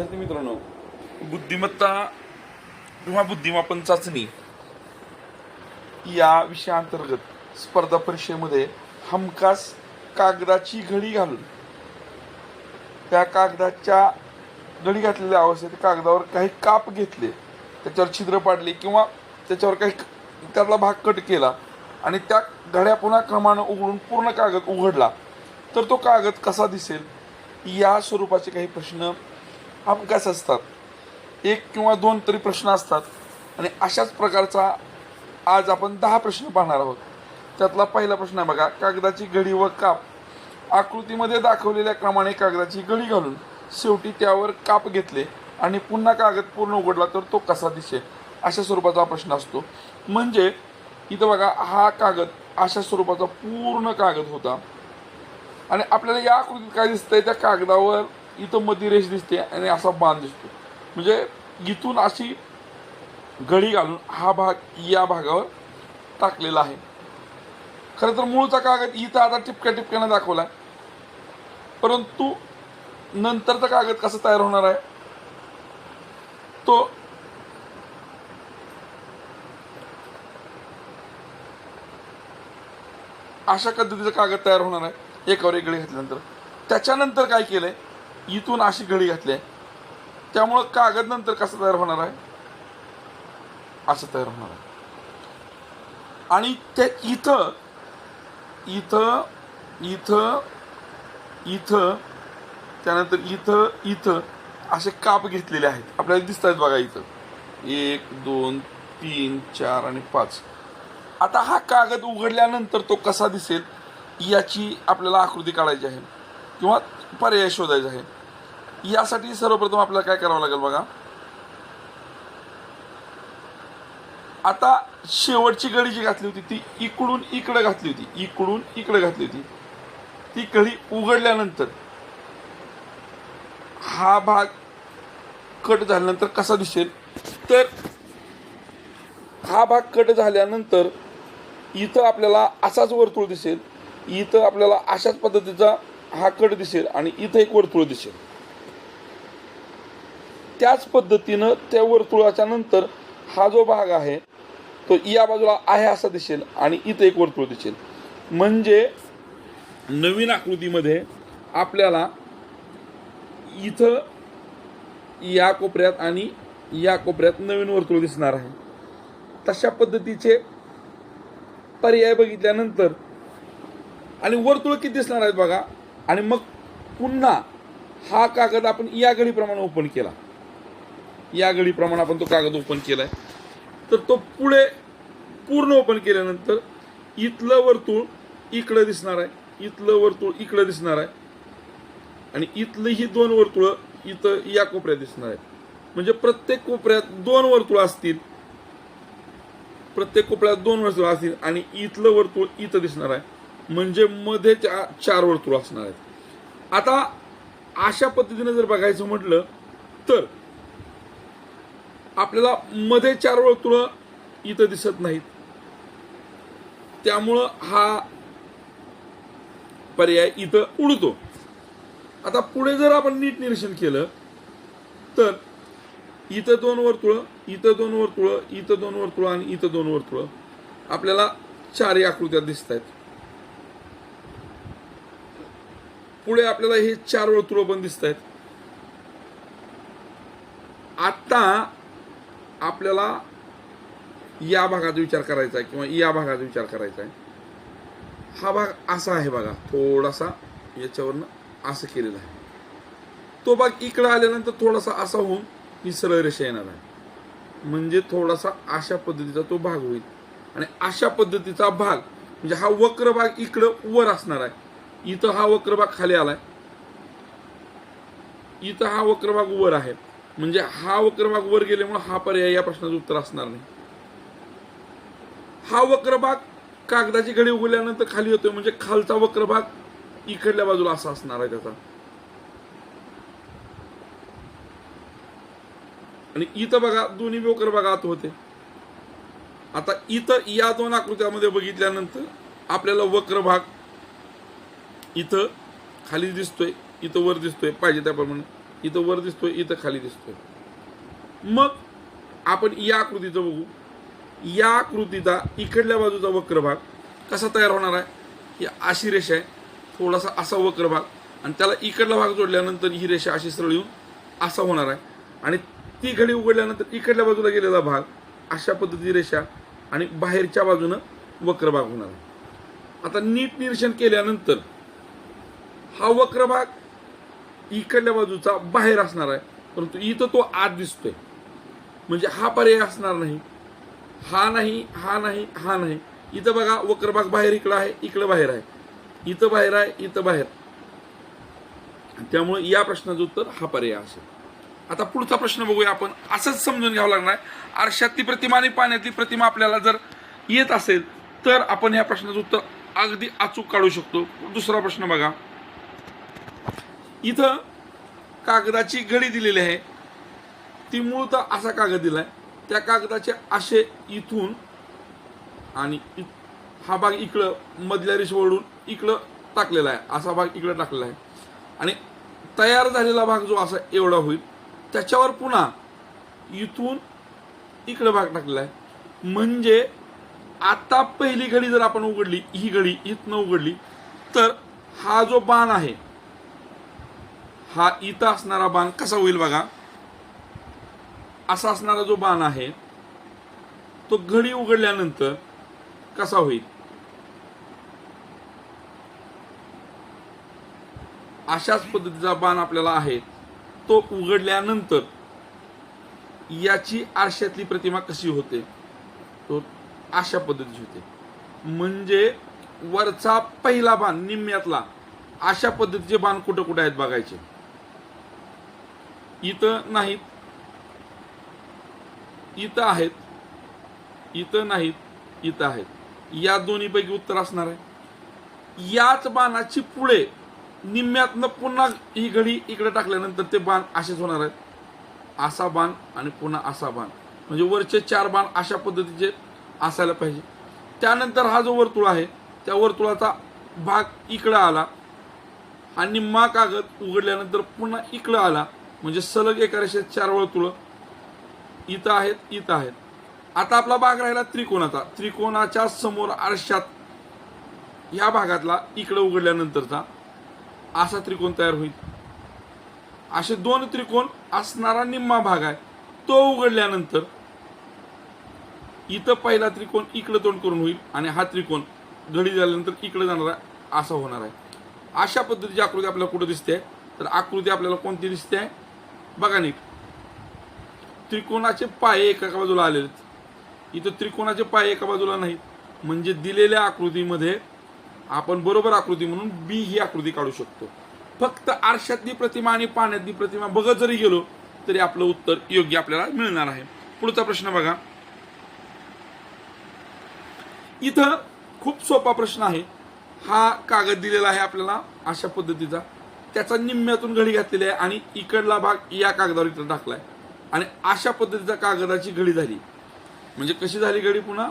विद्यार्थी मित्रांनो बुद्धिमत्ता किंवा बुद्धिमापन चाचणी या विषयाअंतर्गत स्पर्धा परीक्षेमध्ये हमखास कागदाची घडी घालून त्या कागदाच्या घडी घातलेल्या अवस्थेत कागदावर काही काप घेतले त्याच्यावर छिद्र पाडले किंवा त्याच्यावर काही त्यातला भाग कट केला आणि त्या घड्या पुन्हा क्रमानं उघडून पूर्ण कागद उघडला तर तो कागद कसा दिसेल? या स्वरूपाचे काही प्रश्न हमखास असतात. एक किंवा दोन तरी प्रश्न असतात. आणि अशाच प्रकारचा आज आपण दहा प्रश्न पाहणार आहोत. त्यातला पहिला प्रश्न आहे बघा कागदाची घडी व काप. आकृतीमध्ये दाखवलेल्या क्रमाने कागदाची घडी घालून शेवटी त्यावर काप घेतले आणि पुन्हा कागद पूर्ण उघडला तर तो कसा दिसेल? अशा स्वरूपाचा प्रश्न असतो. म्हणजे इथं बघा हा कागद अशा स्वरूपाचा पूर्ण कागद होता. आणि आपल्याला या आकृतीत काय दिसतंय? त्या कागदावर इथं मध्ये रेष दिसते आणि असा बाण दिसतो. म्हणजे इथून अशी घडी घालून हा भाग या भागावर टाकलेला आहे. खरं तर मूळचा कागद इथं आता टिपक्या टिपक्यानं दाखवला परंतु नंतरचा कागद कसा तयार होणार आहे? तो अशा पद्धतीचा कागद तयार होणार आहे. एकावर एक घडी घातल्यानंतर. त्याच्यानंतर काय केलंय? इथून अशी घडी घातली आहे. त्यामुळं कागद नंतर कसं तयार होणार आहे? असं तयार होणार आहे. आणि त्या इथं इथं इथं इथं त्यानंतर इथं इथं असे काप घेतलेले आहेत. आपल्याला दिसत आहेत बघा इथं. एक दोन तीन चार आणि पाच. आता हा कागद उघडल्यानंतर तो कसा दिसेल याची आपल्याला आकृती काढायची आहे. किंवा पर्याय शोधायचा आहे. यासाठी सर्वप्रथम आपल्याला काय करावं लागेल बघा. आता शेवटची कढी जी घातली होती ती इकडून इकडे घातली होती. इकडून इकडे घातली होती. ती कडी उघडल्यानंतर हा भाग कट झाल्यानंतर कसा दिसेल? तर हा भाग कट झाल्यानंतर इथं आपल्याला असाच वर्तुळ दिसेल. इथं आपल्याला अशाच पद्धतीचा हा कट दिसेल आणि इथं एक वर्तुळ दिसेल. त्याच पद्धतीनं त्या वर्तुळाच्या नंतर हा जो भाग आहे तो या बाजूला आहे असा दिसेल आणि इथं एक वर्तुळ दिसेल. म्हणजे नवीन आकृतीमध्ये आपल्याला इथं या कोपऱ्यात आणि या कोपऱ्यात नवीन वर्तुळ दिसणार आहे. तशा पद्धतीचे पर्याय बघितल्यानंतर आणि वर्तुळ किती दिसणार आहेत बघा? आणि मग पुन्हा हा कागद आपण या घडीप्रमाणे ओपन केला. या घडीप्रमाणे आपण तो कागद ओपन केलाय. तर तो पुढे पूर्ण ओपन केल्यानंतर इथलं वर्तुळ इकडं दिसणार आहे. इथलं वर्तुळ इकडं दिसणार आहे. आणि इथलं ही दोन वर्तुळं इथं या कोपऱ्यात दिसणार आहे म्हणजे प्रत्येक कोपऱ्यात दोन वर्तुळ असतील. प्रत्येक कोपऱ्यात दोन वर्तुळ असतील आणि इथलं वर्तुळ इथं दिसणार आहे. म्हणजे मध्ये चा- चार वर्तुळ असणार आहेत. आता अशा पद्धतीने जर बघायचं म्हटलं तर आपल्याला मध्ये चार वर्तुळ इथं दिसत नाहीत. त्यामुळं हा पर्याय इथं उडतो. आता पुढे जर आपण नीट निरीक्षण केलं तर इथं दोन वर्तुळ इथं दोन वर्तुळ इथं दोन वर्तुळ आणि इथं दोन वर्तुळ आपल्याला चारही आकृत्या दिसत आहेत पुढे आपल्याला हे चार वर्तुळ पण दिसत आहेत आत्ता आपल्याला या भागाचा विचार करायचा आहे किंवा या भागाचा विचार करायचा आहे. हा भाग असा आहे बघा थोडासा याच्यावरनं असं केलेलं आहे. तो भाग इकडं आल्यानंतर थोडासा असा होऊन ही सरळ रेषा येणार आहे. म्हणजे थोडासा अशा पद्धतीचा तो भाग होईल. आणि अशा पद्धतीचा भाग म्हणजे हा वक्र भाग इकडं वर असणार आहे. इथं हा वक्र भाग खाली आलाय. इथं हा वक्र भाग वर आहे. म्हणजे हा वक्र भाग वर गेल्यामुळे हा पर्याय या प्रश्नाचं उत्तर असणार नाही. हा वक्र भाग कागदाची घडी उघडल्यानंतर खाली होतोय म्हणजे खालचा वक्र भाग इकडल्या बाजूला असा असणार आहे त्याचा. आणि इथं बघा दोन्ही वक्रभाग आत होते. आता इथं या दोन आकृत्यामध्ये बघितल्यानंतर आपल्याला वक्र भाग इथं खाली दिसतोय इथं वर दिसतोय पाहिजे त्याप्रमाणे इथं वर दिसतोय इथं खाली दिसतोय. मग आपण या आकृतीचं बघू. या आकृतीचा इकडल्या बाजूचा वक्र भाग कसा तयार होणार आहे? ही अशी रेषा आहे. थोडासा असा वक्र भाग आणि त्याला इकडला भाग जोडल्यानंतर ही रेषा अशी सरळ येऊन असा होणार आहे. आणि ती घडी उघडल्यानंतर इकडल्या बाजूला गेलेला भाग अशा पद्धती रेषा आणि बाहेरच्या बाजूनं वक्र भाग होणार आहे. आता नीट निरीक्षण केल्यानंतर हा वक्र भाग इकडल्या बाजूचा बाहेर असणार आहे. परंतु इथं तो आत दिसतोय. म्हणजे हा पर्याय असणार नाही. हा नाही हा नाही हा नाही. इथं बघा वक्रभाग बाहेर इकडं आहे इकडं बाहेर आहे. इथं बाहेर आहे इथं बाहेर. त्यामुळे या प्रश्नाचं उत्तर हा पर्याय असेल. आता पुढचा प्रश्न बघूया आपण. असंच समजून घ्यावं लागणार आहे. आरशातली प्रतिमा आणि पाण्यातली प्रतिमा आपल्याला जर येत असेल तर आपण ह्या प्रश्नाचं उत्तर अगदी अचूक काढू शकतो. दुसरा प्रश्न बघा. इथं कागदाची घडी दिलेली आहे. ती मूळतः असा कागद दिला आहे त्या कागदाचे असे इथून आणि हा भाग इकडं मधल्या रेष इकडं टाकलेला आहे. असा भाग इकडं टाकलेला आहे. आणि तयार झालेला भाग जो असा एवढा होईल त्याच्यावर पुन्हा इथून इकडं भाग टाकलेला आहे. म्हणजे आता पहिली घडी जर आपण उघडली ही घडी इथनं उघडली तर हा जो बाण आहे हा इथं असणारा बाण कसा होईल बघा? असा असणारा जो बाण आहे तो घडी उघडल्यानंतर कसा होईल? अशाच पद्धतीचा बाण आपल्याला आहे तो उघडल्यानंतर याची आरशातली प्रतिमा कशी होते? तो अशा पद्धतीची होते. म्हणजे वरचा पहिला बाण निम्म्यातला अशा पद्धतीचे बाण कुठं कुठं आहेत बघायचे? इथं नाहीत. इथं आहेत. इथं नाहीत इथं आहेत. या दोन्हीपैकी उत्तर असणार आहे. याच बाणाची पुढे निम्म्यातनं पुन्हा ही घडी इकडे टाकल्यानंतर ते बाण असेच होणार आहेत. असा बाण आणि पुन्हा असा बाण. म्हणजे वरचे चार बाण अशा पद्धतीचे असायला पाहिजे. त्यानंतर हा जो वर्तुळ आहे त्या वर्तुळाचा भाग इकडं आला. हा निम्मा कागद उघडल्यानंतर पुन्हा इकडं आला. म्हणजे सलग एका रेषेत चार तुळं. इथं आहेत इथं आहेत. आता आपला भाग राहिला त्रिकोणाचा. त्रिकोणाच्या समोर आरशात ह्या भागातला इकडं उघडल्यानंतरचा असा त्रिकोण तयार होईल. असे दोन त्रिकोण असणारा निम्मा भाग आहे. तो उघडल्यानंतर इथं पहिला त्रिकोण इकडं तोंड करून होईल आणि हा त्रिकोण घडी झाल्यानंतर इकडे जाणार आहे असा होणार आहे. अशा पद्धतीची आकृती आपल्याला कुठं दिसते? तर आकृती आपल्याला कोणती दिसते? आहे बघा नीट. त्रिकोणाचे पाय एका बाजूला आलेले आहेत. इथं त्रिकोणाचे पाय एका बाजूला नाहीत. म्हणजे दिलेल्या आकृतीमध्ये आपण बरोबर आकृती म्हणून बी ही आकृती काढू शकतो. फक्त आरशातली प्रतिमा आणि पाण्यातली प्रतिमा बघत जरी गेलो तरी आपलं उत्तर योग्य आपल्याला मिळणार आहे. पुढचा प्रश्न बघा. इथं खूप सोपा प्रश्न आहे. हा कागद दिलेला आहे आपल्याला अशा पद्धतीचा. त्याचा निम्म्यातून घडी घातलेली आहे आणि इकडला भाग या कागदावर इथं टाकलाय. आणि अशा पद्धतीचा कागदाची घडी झाली. म्हणजे कशी झाली घडी पुन्हा?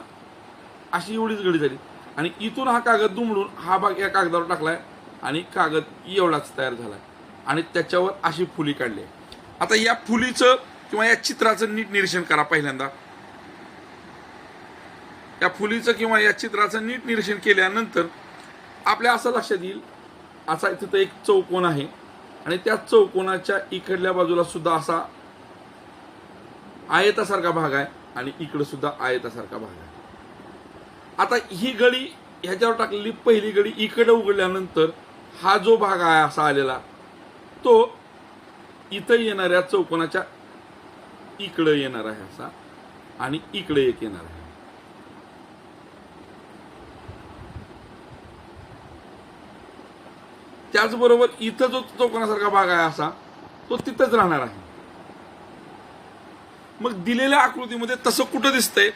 अशी एवढीच घडी झाली. आणि इथून हा कागद दुमडून हा भाग या कागदावर टाकलाय आणि कागद एवढाच तयार झालाय. आणि त्याच्यावर अशी फुली काढली आहे. आता या फुलीचं किंवा या चित्राचं नीट निरीक्षण करा पहिल्यांदा. या फुलीचं किंवा या चित्राचं नीट निरीक्षण केल्यानंतर आपल्या असं लक्षात येईल असा तिथं एक चौकोन आहे. आणि त्या चौकोनाच्या इकडल्या बाजूला सुद्धा असा आयतासारखा भाग आहे आणि इकडं सुद्धा आयतासारखा भाग आहे. आता ही गडी ह्याच्यावर टाकलेली पहिली गडी इकडं उघडल्यानंतर हा जो भाग आहे असा आलेला तो इथं येणाऱ्या चौकोनाच्या इकडं येणार आहे असा आणि इकडे एक येणार आहे. त्याचबरोबर इथं जो चौकोनासारखा भाग आहे असा तो तिथंच राहणार आहे. मग दिलेल्या आकृतीमध्ये तसं कुठं दिसतंय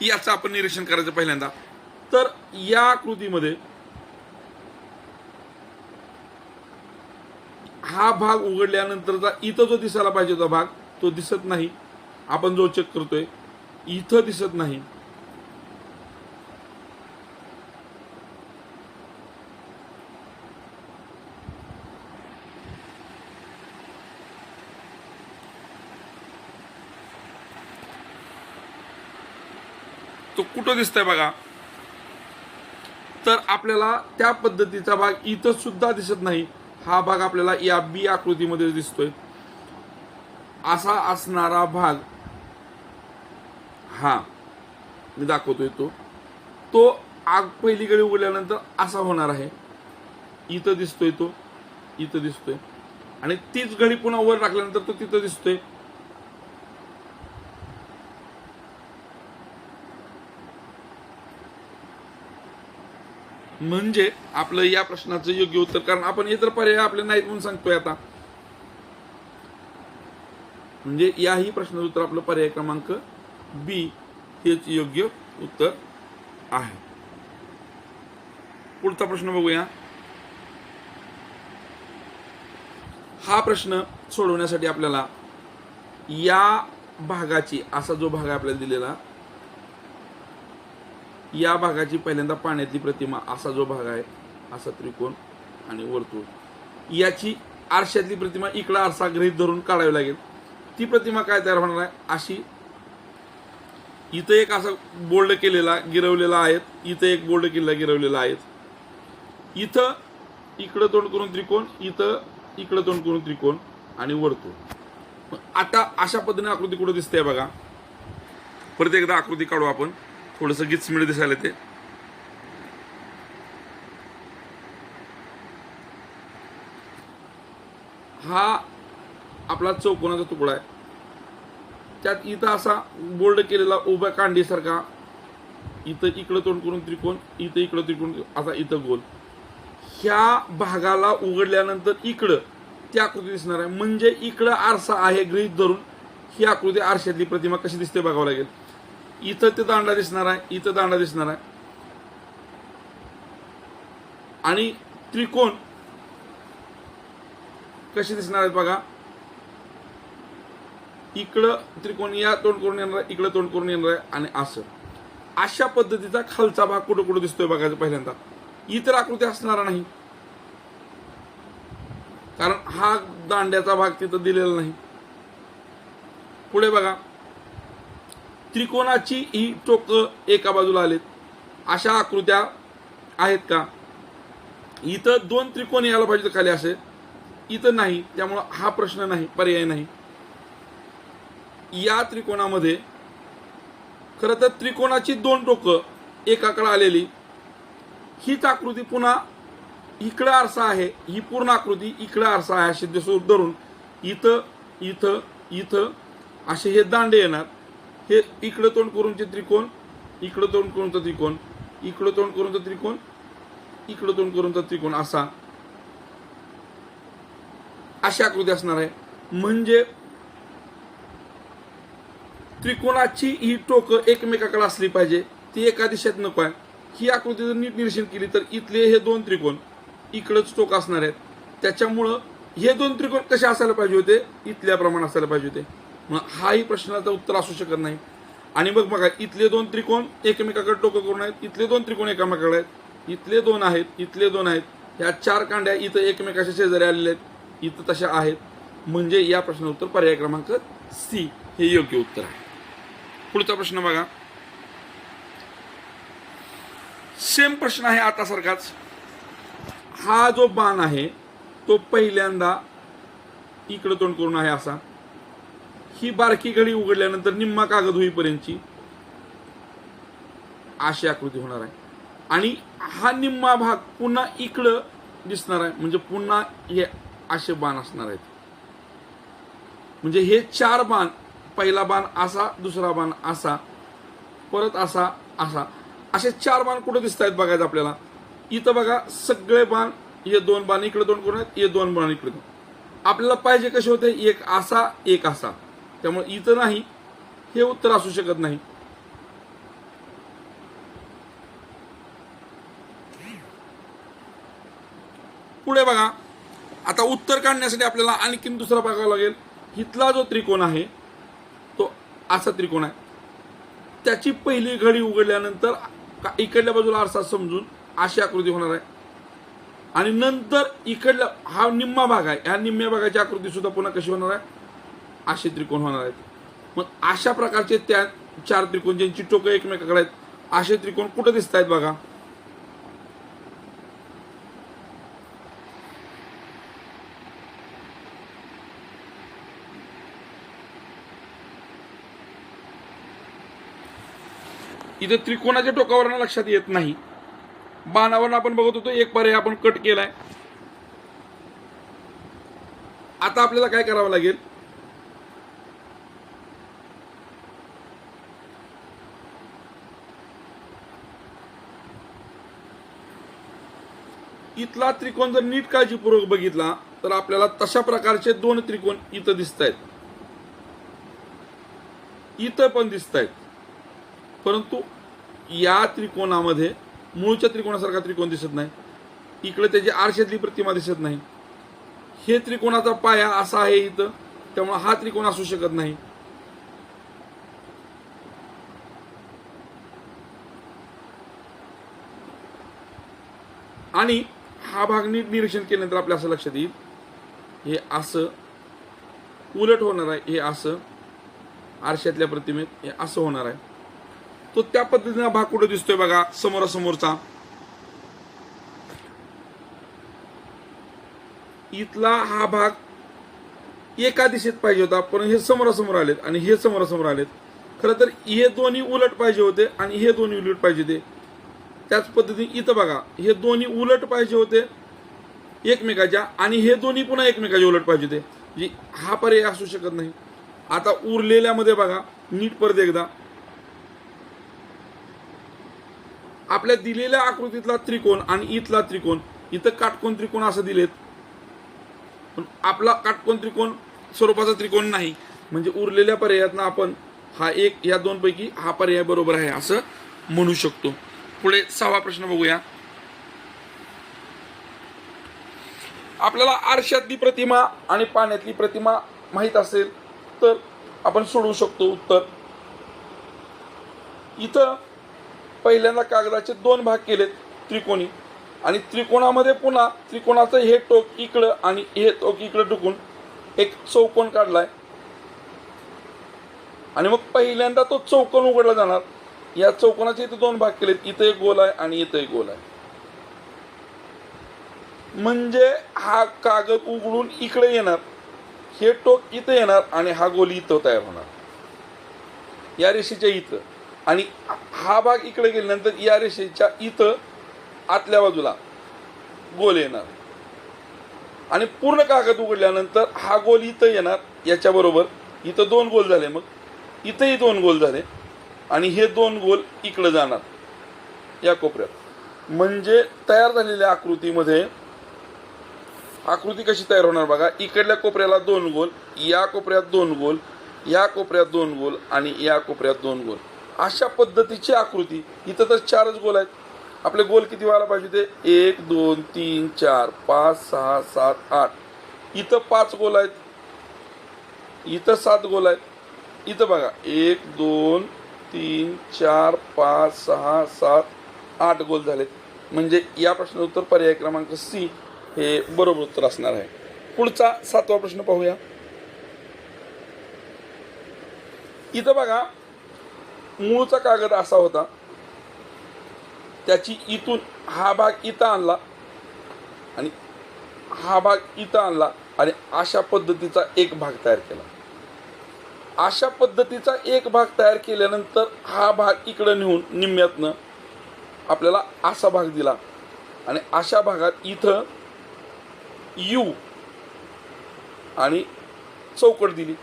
याचं आपण निरीक्षण करायचं पहिल्यांदा. तर या आकृतीमध्ये हा भाग उघडल्यानंतरचा इथं जो दिसायला पाहिजे होता भाग तो दिसत नाही. आपण जो चेक करतोय इथं दिसत नाही. फोटो कुठं बघा. तर आपल्याला त्या पद्धतीचा भाग इथं सुद्धा दिसत नाही. हा भाग आपल्याला या बी आकृतीमध्ये दिसतोय. असा असणारा भाग हा मी दाखवतोय तो. तो आग पहिली उघडल्यानंतर असा होणार आहे. इथं दिसतोय तो इथं दिसतोय. आणि तीच घडी पुन्हा वर टाकल्यानंतर तो तिथं दिसतोय. म्हणजे आपलं या प्रश्नाचं योग्य उत्तर. कारण आपण इतर पर्याय आपले नाहीत म्हणून सांगतोय आता. म्हणजे याही प्रश्नाचं उत्तर आपलं पर्याय क्रमांक बी हेच योग्य उत्तर आहे. पुढचा प्रश्न बघूया. हा प्रश्न सोडवण्यासाठी आपल्याला या भागाची असा जो भाग आहे आपल्याला दिलेला या भागाची पहिल्यांदा पाण्यातली प्रतिमा असा जो भाग आहे असा त्रिकोण आणि वर्तुळ. याची आरशातली प्रतिमा इकडा आरसा गृहीत धरून काढावी लागेल. ती प्रतिमा काय तयार होणार आहे? अशी इथं एक असा बोल्ड केलेला गिरवलेला आहे इथं एक बोल्ड केलेला गिरवलेला आहे इथं इकडं तोंड करून त्रिकोण इथं इकडं तोंड करून त्रिकोण आणि वर्तुळ. मग आता अशा पद्धतीने आकृती कुठं दिसते बघा. परत एकदा आकृती काढू आपण. थोडंसं गिचमिळ दिसायला ते हा आपला चौकोनाचा तुकडा आहे. त्यात इथं असा बोल्ड केलेला उभ्या कांडीसारखा इथं इकडं तोंड करून त्रिकोण इथं इकडं त्रिकोण असा इथं गोल. ह्या भागाला उघडल्यानंतर इकडं ती आकृती दिसणार आहे. म्हणजे इकडं आरसा आहे गृहीत धरून ही आकृती आरशातली प्रतिमा कशी दिसते बघावं लागेल. इथं ते दांडा दिसणार आहे इथं दांडा दिसणार आहे. आणि त्रिकोण कसे दिसणार आहेत बघा. इकडं त्रिकोण या तोंड करून येणार आहे इकडं तोंड करून येणार आहे आणि असं. अशा पद्धतीचा खालचा भाग कुठं कुठं दिसतोय बघायचं पहिल्यांदा. इतर आकृती असणार नाही. कारण हा दांड्याचा भाग तिथं दिलेला नाही. पुढे बघा. त्रिकोणाची ही टोक एका बाजूला आलेत. अशा आकृत्या आहेत का? इथं दोन त्रिकोण यायला पाहिजे तर खाली असे. इथं नाही त्यामुळं हा प्रश्न नाही पर्याय नाही. या त्रिकोणामध्ये खरं तर त्रिकोणाची दोन टोकं एकाकडे आलेली. हीच आकृती पुन्हा इकडं आरसा आहे. ही पूर्ण आकृती इकडं आरसा आहे असे दिसून धरून. इथं इथं इथं असे हे दांडे येणार. हे इकडं तोंड करूनचे त्रिकोण इकडं तोंड करूनचा त्रिकोण इकडं तोंड करूनचा त्रिकोण इकडं तोंड करूनचा त्रिकोण असा. अशी आकृती असणार आहे. म्हणजे त्रिकोणाची ही टोकं एकमेकाकडे असली पाहिजे. ती एका दिशेत नको आहे. ही आकृती जर नीट निरीक्षण केली तर इथले हे दोन त्रिकोण इकडंच टोक असणार आहेत. त्याच्यामुळं हे दोन त्रिकोण कसे असायला पाहिजे होते? इथल्या प्रमाण असायला पाहिजे होते. म्हणून हाही प्रश्नाचं उत्तर असू शकत नाही. आणि मग बघा इथले दोन त्रिकोण एकमेकाकडे टोकं करून आहेत इथले दोन त्रिकोण एकमेकाकडे आहेत. इथले दोन आहेत इथले दोन आहेत. ह्या चार कांड्या इथं एकमेकाच्या शेजारी आलेल्या आहेत इथं तशा आहेत. म्हणजे या प्रश्नाचं उत्तर पर्याय क्रमांक सी हे योग्य उत्तर आहे. पुढचा प्रश्न बघा. सेम प्रश्न आहे आता सारखाच हा जो बाण आहे तो पहिल्यांदा इकडं तोंड करून आहे असा. ही बारकी घडी उघडल्यानंतर निम्मा कागद होईपर्यंतची अशी आकृती होणार आहे. आणि हा निम्मा भाग पुन्हा इकडं दिसणार आहे. म्हणजे पुन्हा हे असे बाण असणार आहेत. म्हणजे हे चार बाण पहिला बाण असा दुसरा बाण असा परत असा असा. असे चार बाण कुठे दिसत आहेत बघायचं आपल्याला? इथं बघा सगळे बाण हे दोन बाण इकडे दोन करून आहेत हे दोन बाण इकडे दोन. आपल्याला पाहिजे कसे होते? एक असा एक असा. त्यामुळे इथं नाही हे उत्तर असू शकत नाही. पुढे बघा आता उत्तर काढण्यासाठी आपल्याला आणखीन दुसरा बघावा लागेल. इथला जो त्रिकोण आहे तो असा त्रिकोण आहे. त्याची पहिली घडी उघडल्यानंतर इकडल्या बाजूला आरसा समजून अशी आकृती होणार आहे. आणि नंतर इकडल्या हा निम्मा भाग आहे. ह्या निम्म्या भागाची आकृती सुद्धा पुन्हा कशी होणार आहे? असे त्रिकोण होणार आहेत. मग अशा प्रकारचे त्या चार त्रिकोण ज्यांची टोकं एकमेकाकडे आहेत असे त्रिकोण कुठं दिसत आहेत बघा? इथे त्रिकोणाच्या टोकावरनं लक्षात येत नाही. बाणावरून आपण बघत होतो एक पर्याय आपण कट केलाय. आता आपल्याला काय करावं लागेल? इथला त्रिकोण जर नीट काळजीपूर्वक बघितला तर आपल्याला तशा प्रकारचे दोन त्रिकोण इथं दिसत आहेत इथं पण दिसत आहेत परंतु या त्रिकोणामध्ये मूळच्या त्रिकोणासारखा त्रिकोण दिसत नाही. इकडे त्याची आरशातली प्रतिमा दिसत नाही. हे त्रिकोणाचा पाया असा आहे इथं त्यामुळे हा त्रिकोण असू शकत नाही. आणि हा भाग नीट निरीक्षण केल्यानंतर आपल्या असं लक्षात येईल हे असं उलट होणार आहे हे असं आरशातल्या प्रतिमेत हे असं होणार आहे. तो त्या पद्धतीने भाग कुठे दिसतोय बघा समोरासमोरचा. इथला हा भाग एका दिशेत पाहिजे होता पण हे समोरासमोर आलेत आणि हे समोरासमोर आलेत. खरं तर हे दोन्ही उलट पाहिजे होते आणि हे दोन्ही उलट पाहिजे होते. त्याच पद्धतीने इथं बघा हे दोन्ही उलट पाहिजे होते एकमेकाच्या आणि हे दोन्ही पुन्हा एकमेकाच्या उलट पाहिजे होते. म्हणजे हा पर्याय असू शकत नाही. आता उरलेल्यामध्ये बघा नीट परत एकदा. आपल्या दिलेल्या आकृतीतला त्रिकोण आणि इथला त्रिकोण इथं काटकोन त्रिकोण असं दिलेत. पण आपला काटकोन त्रिकोण स्वरूपाचा त्रिकोण नाही. म्हणजे उरलेल्या पर्यायातनं आपण हा एक या दोनपैकी हा पर्याय बरोबर आहे असं म्हणू शकतो. पुढे सहावा प्रश्न बघूया. आपल्याला आरशातली प्रतिमा आणि पाण्यातली प्रतिमा माहीत असेल तर आपण सोडवू शकतो उत्तर. इथं पहिल्यांदा कागदाचे दोन भाग केलेत त्रिकोणी. आणि त्रिकोणामध्ये पुन्हा त्रिकोणाचं हे टोक इकडं आणि हे टोक इकडं टुकून एक चौकोन काढलाय. आणि मग पहिल्यांदा तो चौकोन उघडला जाणार. या चौकोनाचे इथे दोन भाग केलेत. इथं एक गोल आहे आणि इथं एक गोल आहे. म्हणजे हा कागद उघडून इकडे येणार हे टोक इथं येणार आणि हा गोल इथं तयार होणार. या रेषेच्या इथं. आणि हा भाग इकडे गेल्यानंतर या रेषेच्या इथं आतल्या बाजूला गोल येणार. आणि पूर्ण कागद उघडल्यानंतर हा गोल इथं येणार. याच्याबरोबर इथं दोन गोल झाले मग. इथंही दोन गोल झाले. आणि हे दोन गोल इकडं जाणार. या कोपऱ्यात. म्हणजे तयार झालेल्या आकृतीमध्ये आकृती कशी तयार होणार बघा. इकडल्या कोपऱ्याला दोन गोल या कोपऱ्यात दोन गोल या कोपऱ्यात दोन गोल आणि या कोपऱ्यात दोन गोल. अशा पद्धतीची आकृती. इथं तर चारच गोल आहेत. आपले गोल किती व्हायला पाहिजे ते एक दोन तीन चार पाच सहा सात आठ. इथं पाच गोल आहेत. इथं सात गोल आहेत. इथं बघा. एक दोन तीन चार पाच सहा सात आठ गोल झालेत म्हणजे या प्रश्नाचं उत्तर पर्याय क्रमांक सी हे बरोबर उत्तर असणार आहे. पुढचा सातवा प्रश्न पाहूया. इथं बघा मूळचा कागद असा होता. त्याची इथून हा भाग इथं आणला आणि हा भाग इथं आणला आणि अशा पद्धतीचा एक भाग तयार केला. अशा पद्धतीचा एक भाग तयार केल्यानंतर हा भाग इकडं नेऊन निम्म्यातनं आपल्याला असा भाग दिला. आणि अशा भागात इथं यू आणि चौकट दिली.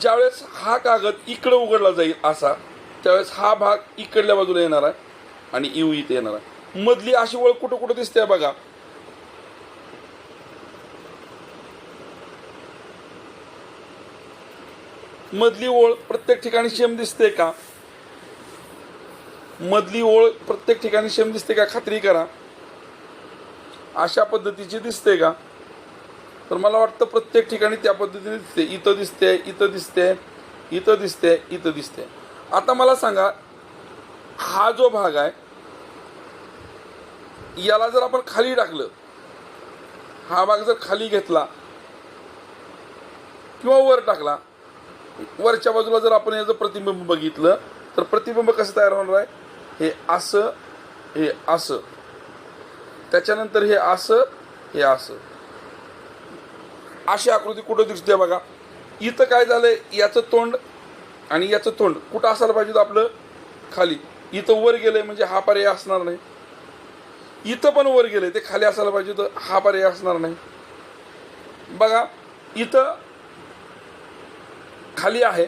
ज्यावेळेस हा कागद इकडं उघडला जाईल असा त्यावेळेस हा भाग इकडल्या बाजूला येणार आहे आणि यू इथे येणार आहे. मधली अशी वळ कुठं कुठं दिसते बघा. मधली ओळ प्रत्येक ठिकाणी सेम दिसते का? मधली ओळ प्रत्येक ठिकाणी सेम दिसते का? खात्री करा. अशा पद्धतीची दिसते का? तर मला वाटतं प्रत्येक ठिकाणी त्या पद्धतीने दिसते. इथं दिसते इथं दिसते इथं दिसते इथं दिसते. आता मला सांगा हा जो भाग आहे याला जर आपण खाली टाकलं हा भाग जर खाली घेतला किंवा वर टाकला वरच्या बाजूला जर आपण याचं प्रतिबिंब बघितलं तर प्रतिबिंब कसं तयार होणार आहे? हे असं हे असं. त्याच्यानंतर हे असं हे असं. अशी आकृती कुठं दिसते बघा. इथं काय झालं याचं तोंड आणि याचं तोंड कुठं असायला पाहिजे आपलं? खाली. इथं वर गेलंय म्हणजे हा पर्याय असणार नाही. इथं पण वर गेलंय ते खाली असायला पाहिजे तर हा पर्याय असणार नाही. बघा इथं खाली आहे.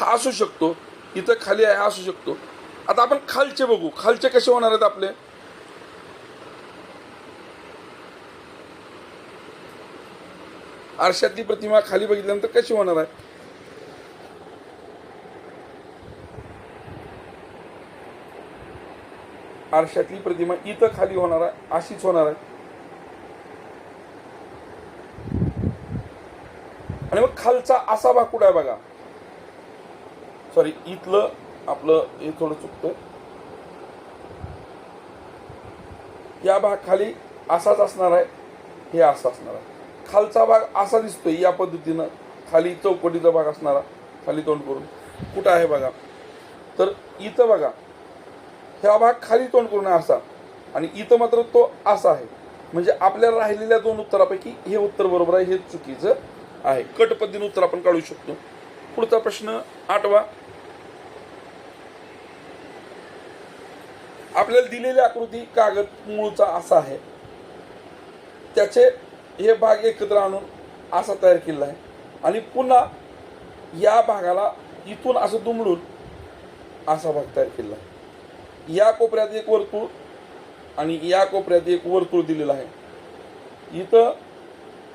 हा असू शकतो. इथं खाली आहे हा असू शकतो. आता आपण खालचे बघू. खालचे कसे होणार आहेत आपले? आरशातली प्रतिमा खाली बघितल्यानंतर कशी होणार आहे? आरशातली प्रतिमा इथं खाली होणार आहे अशीच होणार आहे आणि मग खालचा असा भाग कुठं आहे बघा? सॉरी इथलं आपलं हे थोडं चुकतं या भाग खाली असाच असणार आहे हे असं असणार आहे. खालचा भाग असा दिसतोय या पद्धतीनं. खाली चौकटीचा भाग असणारा खाली तोंड करून. कुठं आहे बघा? तर इथं बघा. ह्या भाग खाली तोंड करून आहे असा. आणि इथं मात्र तो असा आहे. म्हणजे आपल्याला राहिलेल्या दोन उत्तरापैकी हे उत्तर बरोबर आहे हे चुकीचं. आहे. कट पद्धतीने उत्तर आपण काढू शकतो. पुढचा प्रश्न आठवा. आपल्याला दिलेली आकृती कागद मूळचा असा आहे. त्याचे हे भाग एकत्र आणून असा तयार केलेला आहे. आणि पुन्हा या भागाला इथून असं दुमडून असा भाग तयार केलेला आहे. या कोपऱ्यात एक वर्तुळ आणि या कोपऱ्यात एक वर्तुळ दिलेलं आहे. इथं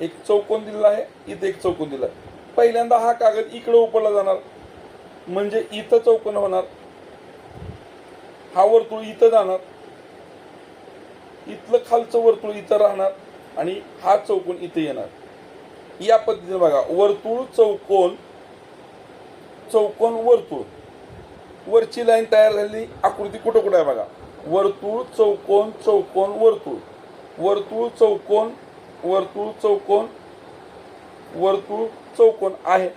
एक चौकोन दिलेला आहे इथं एक चौकोन दिला आहे. पहिल्यांदा हा कागद इकडं उपडला जाणार म्हणजे इथं चौकोन होणार हा वर्तुळ इथं जाणार इथलं खालचं वर्तुळ इथं राहणार आणि हा चौकोन इथं येणार. या पद्धतीने बघा वर्तुळ चौकोन चौकोन वर्तुळ. वरची लाईन तयार झालेली आकृती कुठं कुठं आहे बघा. वर्तुळ चौकोन चौकोन वर्तुळ. वर्तुळ चौकोन वर्तुळ चौकोन वर्तुळ चौकोन आहे.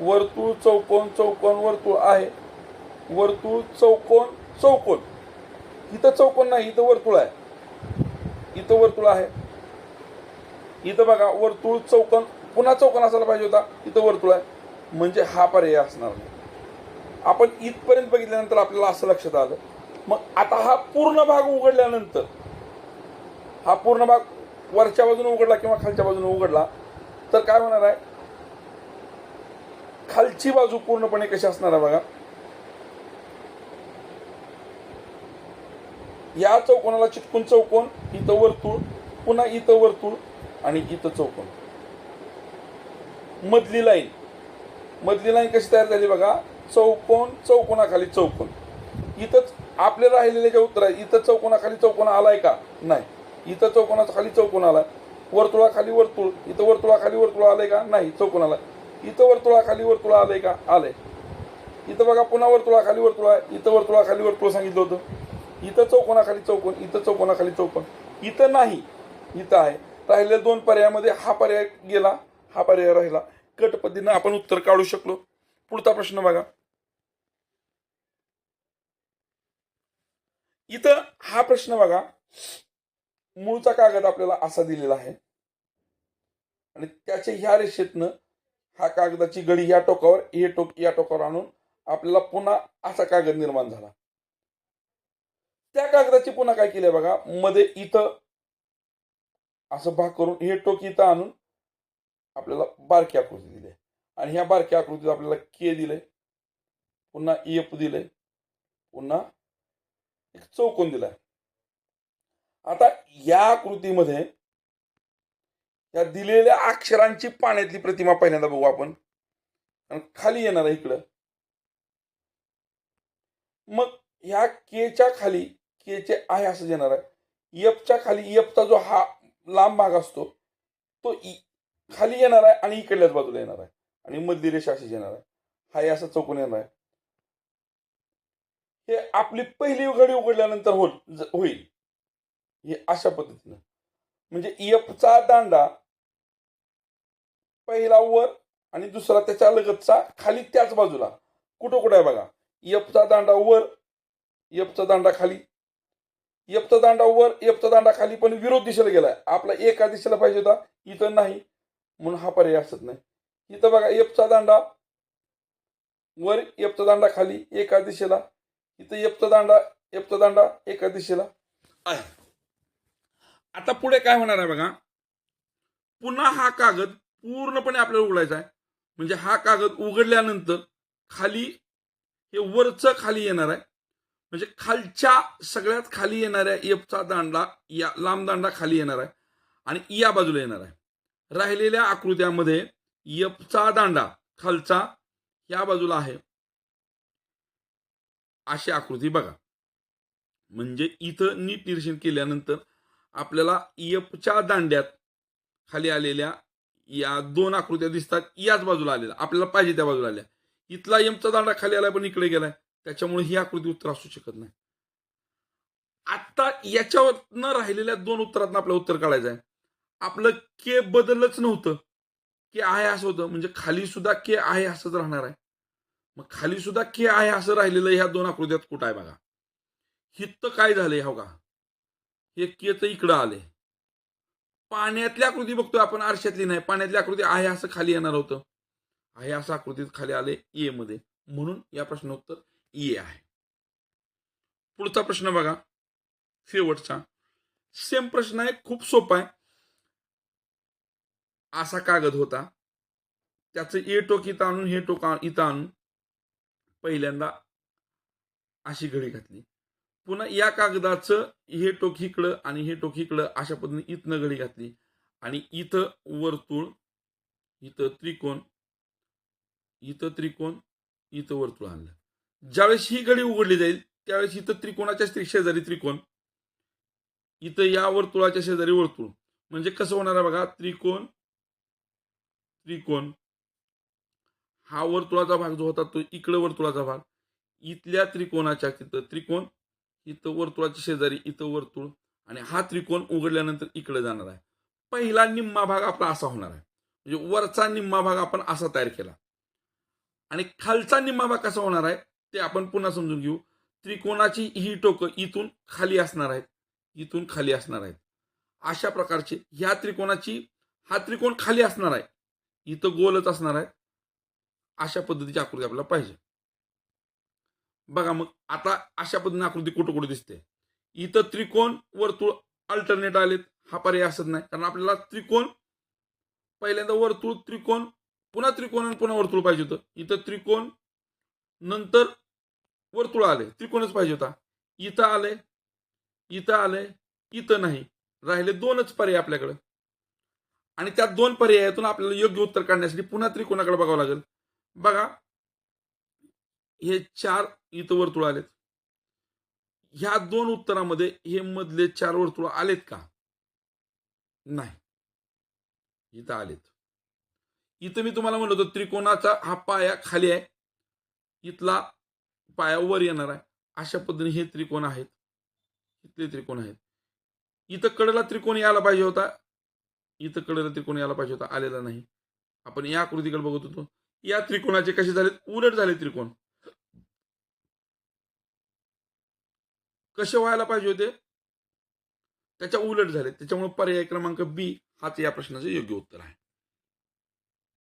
वर्तुळ चौकोन चौकोन वर्तुळ आहे. वर्तुळ चौकोन चौकोन. इथं चौकोन नाही इथं वर्तुळ आहे. इथं वर्तुळ आहे. इथं बघा वर्तुळ चौकोन पुन्हा चौकोन असायला पाहिजे होता इथं वर्तुळ आहे. म्हणजे हा पर्याय असणार नाही. आपण इथपर्यंत बघितल्यानंतर आपल्याला असं लक्षात आलं. मग आता हा पूर्ण भाग उघडल्यानंतर हा पूर्ण भाग वरच्या बाजूने उघडला किंवा खालच्या बाजूने उघडला तर काय होणार आहे? खालची बाजू पूर्णपणे कशी असणार आहे बघा? या चौकोनाला चिटकून चौकोन इथं वर्तुळ पुन्हा इथं वर्तुळ आणि इथं चौकोन. मधली लाईन. मधली लाईन कशी तयार झाली बघा? चौकोन चौकोनाखाली चौकोन. इथंच आपले राहिलेले जे उत्तर आहे इथं चौकोनाखाली चौकोन आलाय का? नाही. इथं चौकोनाचा खाली चौकोन आलाय वर्तुळाखाली वर्तुळ. इथं वर्तुळाखाली वर्तुळ आलंय का? नाही चौकोन आला. इथं वर्तुळाखाली वर्तुळ आलंय का? आलंय. इथं बघा पुन्हा वर्तुळाखाली वर्तुळ आहे. इथं वर्तुळाखाली वर्तुळ सांगितलं होतं. इथं चौकोनाखाली चौकोन इथं चौकोनाखाली चौकोन. इथं नाही. इथं आहे. राहिलेल्या दोन पर्यायामध्ये हा पर्याय गेला हा पर्याय राहिला. कट पद्धतीनं आपण उत्तर काढू शकलो. पुढचा प्रश्न बघा. इथं हा प्रश्न बघा. मूळचा कागद आपल्याला असा दिलेला आहे. आणि त्याच्या ह्या रेषेतनं हा कागदाची गडी या टोकावर हे टोक या टोकावर आणून आपल्याला पुन्हा असा कागद निर्माण झाला. त्या कागदाची पुन्हा काय केलंय बघा मध्ये इथं असं भाग करून हे टोक इथं आणून आपल्याला बारकी आकृती दिली आहे. आणि ह्या बारक्या आकृतीत आपल्याला के दिलंय पुन्हा एफ दिलंय पुन्हा एक चौकोन दिलाय. आता या आकृतीमध्ये या दिलेल्या अक्षरांची पाण्यातली प्रतिमा पहिल्यांदा बघू आपण. आणि खाली येणार आहे इकडं. मग ह्या केच्या खाली केचे आहे असं येणार आहे. एफच्या खाली एफचा जो हा लांब भाग असतो तो इ- खाली येणार आहे आणि इकडल्याच बाजूला येणार आहे. आणि मधली रेषा अशी येणार आहे. हा असं चौकून येणार आहे. हे आपली पहिली उघडी उघडल्यानंतर होईल होईल. हे अशा पद्धतीनं. म्हणजे एफचा दांडा पहिला वर आणि दुसरा त्याच्या लगतचा खाली त्याच बाजूला. कुठं कुठं आहे बघा. एफचा दांडा वर एफचा दांडा खाली. एफचा दांडा वर एफचा दांडा खाली पण विरोध दिशेला गेलाय. आपला एका दिशेला पाहिजे होता इथं नाही. म्हणून हा पर्याय असत नाही. इथं बघा एफचा दांडा वर एफचा दांडा खाली एका दिशेला. इथं एफचा दांडा एफचा दांडा एका दिशेला. आहे. आता पुढे काय होणार आहे बघा. पुन्हा हा कागद पूर्णपणे आपल्याला उघडायचा आहे. म्हणजे हा कागद उघडल्यानंतर खाली हे वरचं खाली येणार आहे. म्हणजे खालच्या सगळ्यात खाली येणाऱ्या एफचा दांडा या लांब दांडा खाली येणार आहे. आणि या बाजूला येणार आहे. राहिलेल्या आकृत्यामध्ये एफचा दांडा खालचा या बाजूला आहे. अशी आकृती बघा. म्हणजे इथं नीट निरीक्षण केल्यानंतर आपल्याला यपच्या दांड्यात खाली आलेल्या या दोन आकृत्या दिसतात. याच बाजूला आलेल्या. आपल्याला पाहिजे त्या बाजूला आल्या इथला एमचा दांडा खाली आलाय पण इकडे गेलाय. त्याच्यामुळे ही आकृती उत्तर असू शकत नाही. आता याच्यावर न राहिलेल्या दोन उत्तरात आपलं उत्तर काढायचं आहे. आपलं के बदलच नव्हतं. के आहे असं होतं. म्हणजे खाली सुद्धा के आहे असंच राहणार आहे. मग खाली सुद्धा के आहे असं राहिलेलं ह्या दोन आकृत्यात कुठं आहे बघा? हित्त काय झालंय हो का? हे केच इकडं आले. पाण्यातली आकृती बघतोय आपण आरशातली नाही पाण्यातली आकृती आहे असं खाली येणार होतं. आहे असं आकृतीत खाली आले ए मध्ये. म्हणून या प्रश्न उत्तर ए आहे. पुढचा प्रश्न बघा शेवटचा. सेम प्रश्न आहे खूप सोपा आहे. असा कागद होता. त्याचं ए टोक इथं आणून हे टोक इथं आणून पहिल्यांदा अशी घडी घातली. पुन्हा या कागदाचं हे टोक इकडं आणि हे टोक इकडं अशा पद्धतीने इथनं घडी घातली. आणि इथं वर्तुळ इथं त्रिकोण इथं त्रिकोण इथं वर्तुळ आणलं. ज्यावेळेस ही घडी उघडली जाईल त्यावेळेस इथं त्रिकोणाच्या शेजारी त्रिकोण इथं या वर्तुळाच्या शेजारी वर्तुळ. म्हणजे कसं होणार आहे बघा त्रिकोण त्रिकोण हा वर्तुळाचा भाग जो होता तो इकडं वर्तुळाचा भाग इथल्या त्रिकोणाच्या तिथं त्रिकोण इथं वर्तुळाच्या शेजारी इथं वर्तुळ आणि हा त्रिकोण उघडल्यानंतर इकडे जाणार आहे. पहिला निम्मा भाग आपला असा होणार आहे. म्हणजे वरचा निम्मा भाग आपण असा तयार केला. आणि खालचा निम्मा भाग कसा होणार आहे ते आपण पुन्हा समजून घेऊ. त्रिकोणाची ही टोकं इथून खाली असणार आहेत इथून खाली असणार आहेत. अशा प्रकारचे ह्या त्रिकोणाची हा त्रिकोण खाली असणार आहे इथं गोलच असणार आहे. अशा पद्धतीची आकृती आपल्याला पाहिजे. बघा मग आता अशा पद्धतीने आकृती कुठं कुठं दिसते? इथं त्रिकोण वर्तुळ अल्टरनेट आलेत हा पर्याय असत नाही. कारण आपल्याला त्रिकोण पहिल्यांदा वर्तुळ त्रिकोण पुन्हा त्रिकोण आणि पुन्हा वर्तुळ पाहिजे होतं. इथं त्रिकोण नंतर वर्तुळ आले त्रिकोणच पाहिजे होता. इथं आले इथं आले इथं नाही. राहिले दोनच पर्याय आपल्याकडे. आणि त्या दोन पर्यायातून आपल्याला योग्य उत्तर काढण्यासाठी पुन्हा त्रिकोणाकडे बघावं लागेल. बघा हे चार इथं वर्तुळ आलेत. ह्या दोन उत्तरामध्ये हे मधले चार वर्तुळ आलेत का? नाही. इथं आलेत. इथं मी तुम्हाला म्हणलं होतो त्रिकोणाचा हा पाया खाली आहे. इथला पाया वर येणार आहे. अशा पद्धतीने हे त्रिकोण आहेत. इथले त्रिकोण आहेत. इथं कडेला त्रिकोण यायला पाहिजे होता. इथं कडेला त्रिकोण यायला पाहिजे होता. आलेला नाही. आपण या आकृतीकडे बघत होतो. या त्रिकोणाचे कसे झालेत? उलट झाले त्रिकोण. कसे व्हायला पाहिजे होते? त्याच्या उलट झाले. त्याच्यामुळे पर्याय क्रमांक बी हाच या प्रश्नाचं योग्य उत्तर आहे.